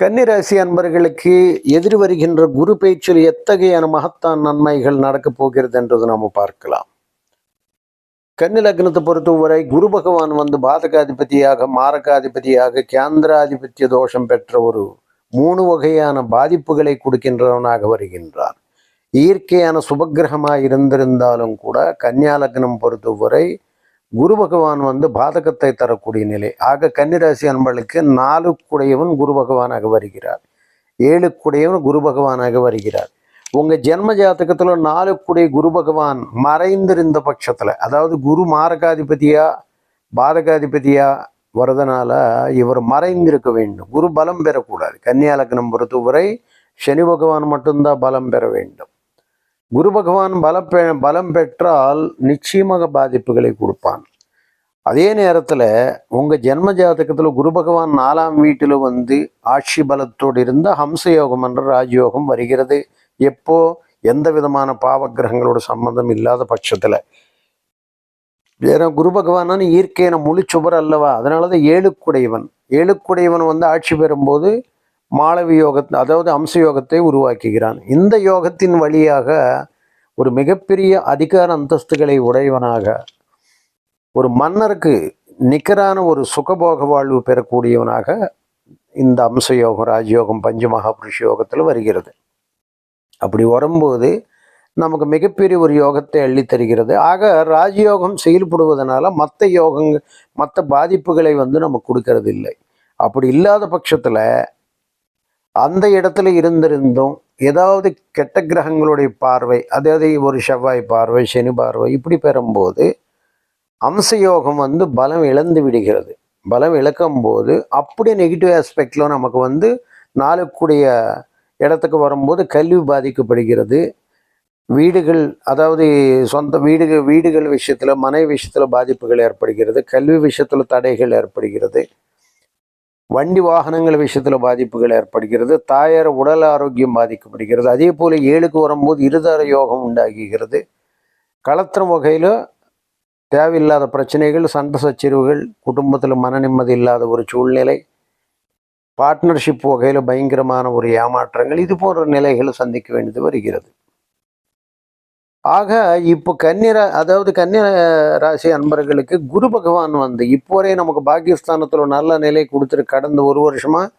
கன்னிராசி அன்பர்களுக்கு எதிர் வருகின்ற குரு பேச்சில் எத்தகையான மகத்தான் நன்மைகள் நடக்கப் போகிறது என்றது நாம் பார்க்கலாம். கன்னி லக்னத்தை பொறுத்தவரை குரு பகவான் வந்து பாதகாதிபதியாக மாரகாதிபதியாக கேந்திராதிபத்திய தோஷம் பெற்ற ஒரு மூணு வகையான பாதிப்புகளை கொடுக்கின்றவனாக வருகின்றார். இயற்கையான சுபகிரகமாக இருந்திருந்தாலும் கூட கன்னியா லக்னம் பொறுத்தவரை குரு பகவான் வந்து பாதகத்தை தரக்கூடிய நிலை. ஆக கன்னிராசி அன்பளுக்கு நாலு குடையவன் குரு பகவானாக வருகிறார். ஏழு குடையவன் குரு பகவானாக வருகிறார். உங்க ஜென்ம ஜாதகத்துல நாலு குடைய குரு பகவான் மறைந்திருந்த பட்சத்துல அதாவது குரு மாரகாதிபதியா பாதகாதிபதியா வரதுனால இவர் மறைந்திருக்க வேண்டும். குரு பலம் பெறக்கூடாது. கன்னியா லக்னம் பொறுத்தவரை சனி பகவான் மட்டும்தான் பலம் பெற வேண்டும். குரு பகவான் பல பெ பலம் பெற்றால் நிச்சயமாக பாதிப்புகளை கொடுப்பான். அதே நேரத்தில் உங்கள் ஜென்ம ஜாதகத்தில் குரு பகவான் நாலாம் வீட்டில் வந்து ஆட்சி பலத்தோடு இருந்த ஹம்சயோகம் என்ற ராஜயோகம் வருகிறது. எப்போ? எந்த விதமான பாவக்கிரகங்களோட சம்பந்தம் இல்லாத பட்சத்தில். ஏன்னா குரு பகவானான இயற்கையான முழு சுவர் அல்லவா? அதனால தான் ஏழுக்குடையவன். ஏழுக்குடையவன் வந்து ஆட்சி பெறும்போது மாளவி யோகத்தை அதாவது அம்ச யோகத்தை உருவாக்குகிறான். இந்த யோகத்தின் வழியாக ஒரு மிகப்பெரிய அதிகார அந்தஸ்துகளை உடையவனாக ஒரு மன்னருக்கு நிக்கரான ஒரு சுகபோக வாழ்வு பெறக்கூடியவனாக இந்த அம்ச யோகம் ராஜயோகம் பஞ்சமகாபுருஷ யோகத்தில் வருகிறது. அப்படி வரும்போது நமக்கு மிகப்பெரிய ஒரு யோகத்தை அள்ளித் தருகிறது ஆக ராஜயோகம் செயல்படுவதனால மற்ற யோகங்கள் மற்ற பாதிப்புகளை வந்து நமக்கு கொடுக்கறது இல்லை அப்படி இல்லாத பட்சத்தில் அந்த இடத்துல இருந்திருந்தும் ஏதாவது கெட்ட கிரகங்களுடைய பார்வை அதாவது ஒரு செவ்வாய் பார்வை சனி பார்வை இப்படி பெறும்போது அம்சயோகம் வந்து பலம் இழந்து விடுகிறது. பலம் இழக்கும் போது அப்படியே நெகட்டிவ் ஆஸ்பெக்டில் நமக்கு வந்து நாளுக்குடைய இடத்துக்கு வரும்போது கல்வி பாதிக்கப்படுகிறது. வீடுகள் அதாவது சொந்த வீடுகள் வீடுகள் விஷயத்தில் மனை விஷயத்தில் பாதிப்புகள் ஏற்படுகிறது. கல்வி விஷயத்தில் தடைகள் ஏற்படுகிறது. வண்டி வாகனங்கள் விஷயத்தில் பாதிப்புகள் ஏற்படுகிறது. தாயார் உடல் ஆரோக்கியம் பாதிக்கப்படுகிறது. அதே போல் ஏழுக்கு வரும்போது இருதார யோகம் உண்டாகுகிறது. களத்திரம் வகையில் தேவையில்லாத பிரச்சனைகள் சண்டை சச்சரிவுகள் குடும்பத்தில் மன நிம்மதி இல்லாத ஒரு சூழ்நிலை பார்ட்னர்ஷிப் வகையில் பயங்கரமான ஒரு ஏமாற்றங்கள் இது போன்ற நிலைகளை சந்திக்க வேண்டியது வருகிறது. ஆக இப்போ கன்னிரா அதாவது கன்னிய ராசி அன்பர்களுக்கு குரு பகவான் வந்து இப்போ வரையும் நமக்கு பாகிஸ்தானத்தில் நல்ல நிலை கொடுத்துரு கடந்த ஒரு வருஷமாக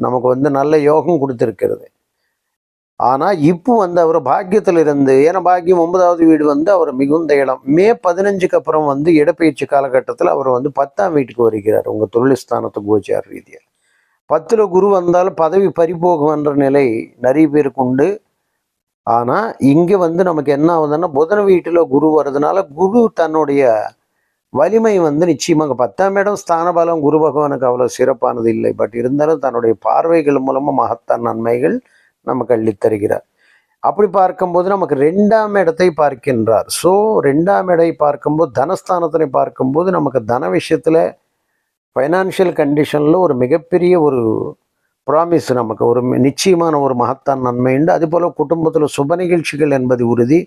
நமக்கு வந்து நல்ல யோகம் கொடுத்துருக்கிறது. ஆனால் இப்போ வந்து அவர் பாக்கியத்தில் இருந்து ஏன்னா பாக்கியம் ஒன்பதாவது வீடு வந்து அவர் மிகுந்த இடம். மே பதினஞ்சுக்கு அப்புறம் வந்து இடப்பெயர்ச்சி காலகட்டத்தில் அவர் வந்து பத்தாம் வீட்டுக்கு வருகிறார் உங்கள் தொழில் கோச்சார் கோச்சார ரீதியாக பத்தில் குரு வந்தாலும் பதவி பறிபோகுன்ற என்ற நிலை நிறைய பேருக்கு உண்டு. ஆனால் இங்கே வந்து நமக்கு என்ன ஆகுதுன்னா புதன் வீட்டில் குரு வர்றதுனால குரு தன்னுடைய வலிமை வந்து நிச்சயமாக பத்தாம் இடம் ஸ்தானபலம் குரு பகவானுக்கு அவ்வளோ சிறப்பானது இல்லை. பட் இருந்தாலும் தன்னுடைய பார்வைகள் மூலமாக மகத்தான் நன்மைகள் நமக்கு அள்ளித்தருகிறார் அப்படி பார்க்கும்போது நமக்கு ரெண்டாம் இடத்தை பார்க்கின்றார். ஸோ ரெண்டாம் இடை பார்க்கும்போது தனஸ்தானத்தினை பார்க்கும்போது நமக்கு தன விஷயத்தில் ஃபைனான்ஷியல் கண்டிஷனில் ஒரு மிகப்பெரிய ஒரு ப்ராமிஸ் நமக்கு ஒரு நிச்சயமான ஒரு மகத்தான் நன்மை உண்டு. அதுபோல் குடும்பத்தில் சுப நிகழ்ச்சிகள் என்பது உறுதி.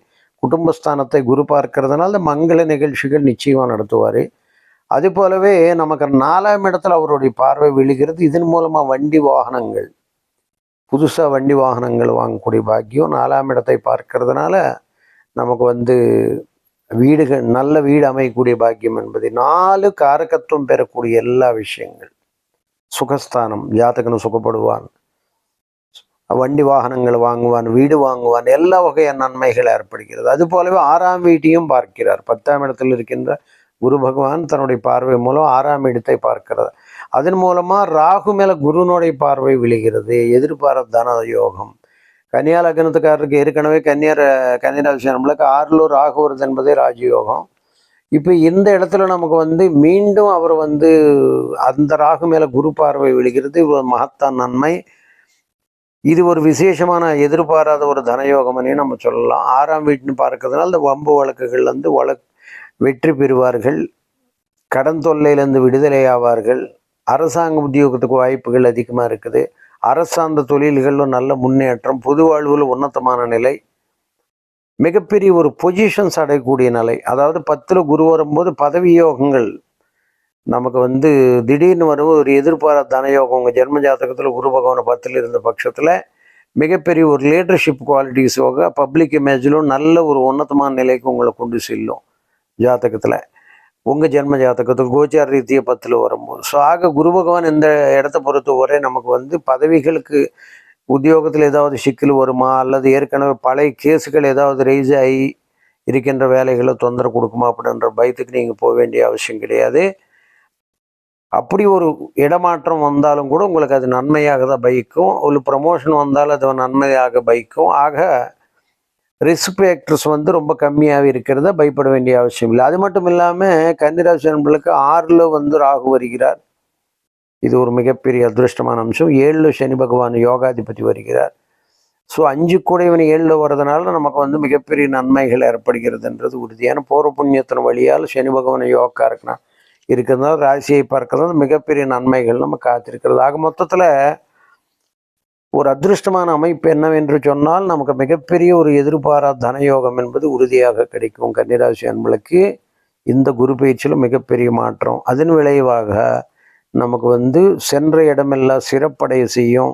குடும்பஸ்தானத்தை குரு பார்க்கறதுனால மங்கள நிகழ்ச்சிகள் நிச்சயமாக நடத்துவார். அது போலவே நமக்கு நாலாம் இடத்துல அவருடைய பார்வை விழுகிறது. இதன் மூலமாக வண்டி வாகனங்கள் புதுசாக வண்டி வாகனங்கள் வாங்கக்கூடிய பாக்கியம். நாலாம் இடத்தை பார்க்கறதுனால நமக்கு வந்து வீடுகள் நல்ல வீடு அமையக்கூடிய பாக்கியம் என்பது நாலு காரகத்துவம் பெறக்கூடிய எல்லா விஷயங்கள். சுகஸ்தானம் ஜாதகனும் சுகப்படுவான் வண்டி வாகனங்கள் வாங்குவான் வீடு வாங்குவான் எல்லா வகையான நன்மைகள் ஏற்படுகிறது அது போலவே ஆறாம் வீட்டையும் பார்க்கிறார் பத்தாம் இடத்தில் இருக்கின்ற குரு பகவான் தன்னுடைய பார்வை மூலம் ஆறாம் இடத்தை பார்க்கிறது அதன் மூலமாக ராகு மேலே குருனுடைய பார்வை விழுகிறது எதிர்பாராத தன யோகம் கன்னியா லக்னத்துக்காரருக்கு ஏற்கனவே கன்னியர் கன்னிராசி நம்மளுக்கு ஆறுல ராகு வருது என்பதே ராஜயோகம் இப்போ இந்த இடத்துல நமக்கு வந்து மீண்டும் அவர் வந்து அந்த ராகு மேலே குரு பார்வை விழுகிறது இவ்வளோ ஒரு மகத்தான் நன்மை. இது ஒரு விசேஷமான எதிர்பாராத ஒரு தனயோகம்னே நம்ம சொல்லலாம். ஆறாம் வீட்டுன்னு பார்க்கறதுனால இந்த வம்பு வழக்குகள் வந்து வழக் வெற்றி பெறுவார்கள். கடன் தொல்லையிலேருந்து விடுதலை ஆவார்கள். அரசாங்க உத்தியோகத்துக்கு வாய்ப்புகள் அதிகமாக இருக்குது. அரசாந்த தொழில்களிலும் நல்ல முன்னேற்றம் பொது வாழ்வில் உன்னதமான நிலை. மிகப்பெரிய ஒரு பொசிஷன்ஸ் அடையக்கூடிய நிலை. அதாவது பத்தில் குரு வரும்போது பதவி யோகங்கள் நமக்கு வந்து திடீர்னு வரும் ஒரு எதிர்பாராத தனயோகம். உங்கள் ஜென்ம ஜாதகத்தில் குரு பகவான் பத்தில் இருந்த பட்சத்தில் மிகப்பெரிய ஒரு லீடர்ஷிப் குவாலிட்டிஸ் குவாலிட்டிஸோக பப்ளிக் இமேஜிலும் நல்ல ஒரு உன்னதமான நிலைக்கு உங்களை கொண்டு செல்லும் ஜாதகத்தில். உங்கள் ஜென்ம ஜாதகத்தில் கோச்சார ரீதியாக பத்தில் வரும்போது. ஸோ ஆக குரு பகவான் இந்த இடத்த பொறுத்த வரை நமக்கு வந்து பதவிகளுக்கு உத்தியோகத்தில் ஏதாவது சிக்கல் வருமா? அல்லது ஏற்கனவே பழைய கேஸுகள் ஏதாவது ரைஸ் ஆகி இருக்கின்ற வேலைகளை தொந்தரவு கொடுக்குமா? அப்படின்ற பயத்துக்கு நீங்கள் போக வேண்டிய அவசியம் கிடையாது. அப்படி ஒரு இடமாற்றம் வந்தாலும் கூட உங்களுக்கு அது நன்மையாக தான் பைக்கும் ஒரு ப்ரமோஷன் வந்தாலும் அது நன்மையாக பைக்கும் ஆக ரெஸ்பெக்டர்ஸ் வந்து ரொம்ப கம்மியாக இருக்கிறத பயப்பட வேண்டிய அவசியம் இல்லை. அது மட்டும் இல்லாமல் கன்னிராசி நண்பர்களுக்கு ஆறில் வந்து ராகு வருகிறார். இது ஒரு மிகப்பெரிய அதிருஷ்டமான அம்சம். ஏழில் சனி பகவான் யோகாதிபதி வருகிறார். ஸோ அஞ்சு கூட இவன் ஏழில் வர்றதுனால நமக்கு வந்து மிகப்பெரிய நன்மைகள் ஏற்படுகிறதுன்றது உறுதியான போர புண்ணியத்தின் வழியால் சனி பகவான் யோகா இருக்கணும். இருக்கிறதுனால ராசியை பார்க்கறது மிகப்பெரிய நன்மைகள் நம்ம காத்திருக்கிறது. ஆக மொத்தத்தில் ஒரு அதிருஷ்டமான அமைப்பு என்னவென்று சொன்னால் நமக்கு மிகப்பெரிய ஒரு எதிர்பாரா தனயோகம் என்பது உறுதியாக கிடைக்கும். கன்னிராசி அன்பளுக்கு இந்த குரு பயிற்சியில் மிகப்பெரிய மாற்றம். அதன் விளைவாக நமக்கு வந்து சென்ற இடமெல்லாம் சிறப்படைய செய்யும்.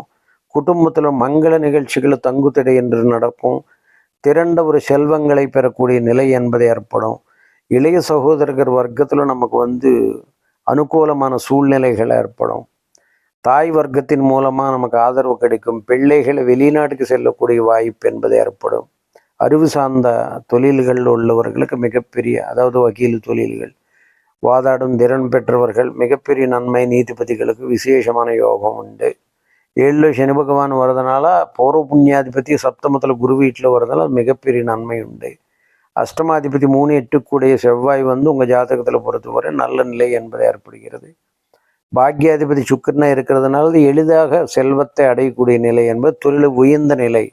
குடும்பத்தில் மங்கள நிகழ்ச்சிகள் தங்குத்தடை என்று நடக்கும். திரண்ட ஒரு செல்வங்களை பெறக்கூடிய நிலை என்பது ஏற்படும். இளைய சகோதரர்கள் வர்க்கத்தில் நமக்கு வந்து அனுகூலமான சூழ்நிலைகள் ஏற்படும். தாய் வர்க்கத்தின் மூலமாக நமக்கு ஆதரவு கிடைக்கும். பிள்ளைகளை வெளிநாட்டுக்கு செல்லக்கூடிய வாய்ப்பு என்பது ஏற்படும். அறிவு சார்ந்த தொழில்களில் உள்ளவர்களுக்கு மிகப்பெரிய அதாவது வக்கீல் தொழில்கள் வாதாடும் திறன் பெற்றவர்கள் மிகப்பெரிய நன்மை நீதிபதிகளுக்கு விசேஷமான யோகம் உண்டு. ஏழில் சனி பகவான் வர்றதுனால பௌரவ புண்ணியாதிபதி சப்தமத்தில் குரு வீட்டில் வர்றதுனால மிகப்பெரிய நன்மை உண்டு. அஷ்டமாதிபதி மூணு எட்டுக்குடைய செவ்வாய் வந்து உங்கள் ஜாதகத்தில் பொறுத்தவரை நல்ல நிலை என்பது ஏற்படுகிறது. பாக்யாதிபதி சுக்கரனாக இருக்கிறதுனால எளிதாக செல்வத்தை அடையக்கூடிய நிலை என்பது தொழில் உயர்ந்த நிலை.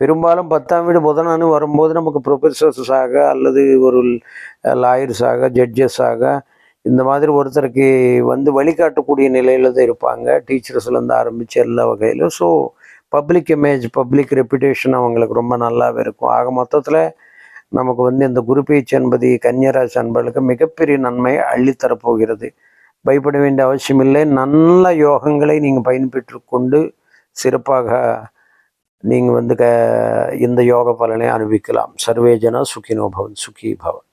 பெரும்பாலும் பத்தாம் வீடு புதனானு வரும்போது நமக்கு ப்ரொஃபஸர்ஸாக அல்லது ஒரு லாயர்ஸாக ஜட்ஜஸாக இந்த மாதிரி ஒருத்தருக்கு வந்து வழிகாட்டக்கூடிய நிலையில் தான் இருப்பாங்க. டீச்சர்ஸ்லேருந்து ஆரம்பித்து எல்லா வகையிலும். So public image public reputation அவங்களுக்கு ரொம்ப நல்லாவே இருக்கும். ஆக மொத்தத்தில் நமக்கு வந்து இந்த குரு பேச்சு என்பது கன்னியராசி அன்பர்களுக்கு மிகப்பெரிய நன்மையை அள்ளித்தரப்போகிறது பயப்பட வேண்டிய அவசியமில்லை நல்ல யோகங்களை நீங்கள் பயன்பெற்று கொண்டு சிறப்பாக நீங்கள் வந்து க இந்த யோக பலனை அனுபவிக்கலாம். சர்வேஜனா சுகினோ பவன் சுகி பவன்.